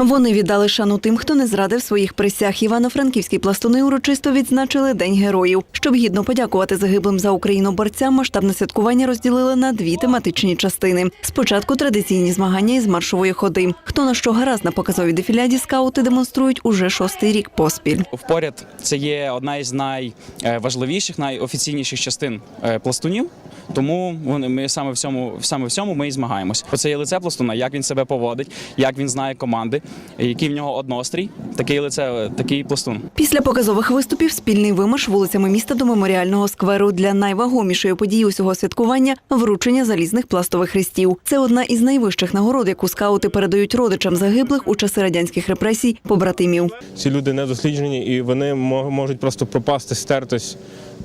Вони віддали шану тим, хто не зрадив своїх присяг. Івано-франківські пластуни урочисто відзначили День героїв. Щоб гідно подякувати загиблим за Україну борцям, масштабне святкування розділили на дві тематичні частини. Спочатку традиційні змагання із маршової ходи. Хто на що гаразд на показовій дефіляді скаути демонструють уже шостий рік поспіль. Впоряд це є одна із найважливіших, найофіційніших частин е, пластунів. Тому ми саме в цьому саме в цьому ми і змагаємось. Оце є лице пластуна, як він себе поводить, як він знає команди, який в нього однострій. Такий лице, такий пластун. Після показових виступів спільний вимаш вулицями міста до меморіального скверу для найвагомішої події усього святкування вручення залізних пластових хрестів. Це одна із найвищих нагород, яку скаути передають родичам загиблих у часи радянських репресій побратимів. ці люди не досліджені і вони мо- можуть просто пропасти, стертись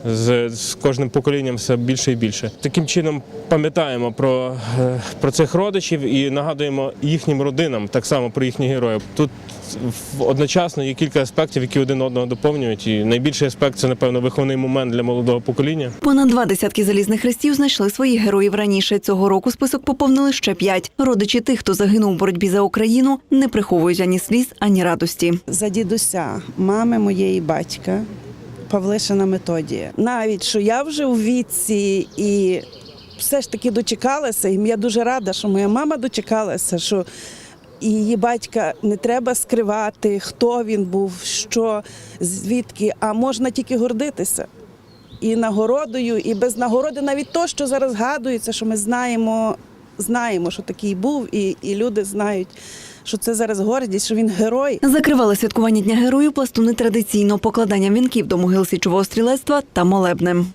з, з кожним поколінням все більше і більше. Таким чином пам'ятаємо про, е, про цих родичів і нагадуємо їхнім родинам так само про їхніх героїв. Тут в- одночасно є кілька аспектів, які один одного доповнюють. І найбільший аспект це, напевно, виховний момент для молодого покоління. Понад два десятки залізних хрестів знайшли своїх героїв раніше. Цього року список поповнили ще п'ять. Родичі тих, хто загинув у боротьбі за Україну, не приховують ані сліз, ані радості. за дідуся, мами моєї батька, Павлишина Методія. Навіть що я вже у віці і все ж таки дочекалася, і я дуже рада, що моя мама дочекалася, що її батька не треба скривати, хто він був, що, звідки, а можна тільки гордитися. І нагородою, і без нагороди, навіть то, що зараз згадується, що ми знаємо, знаємо, що такий був, і, і люди знають, що це зараз гордість, що він герой. Закривали святкування Дня героїв пластуни традиційно покладанням вінків до могил січового стрілецтва та молебнем.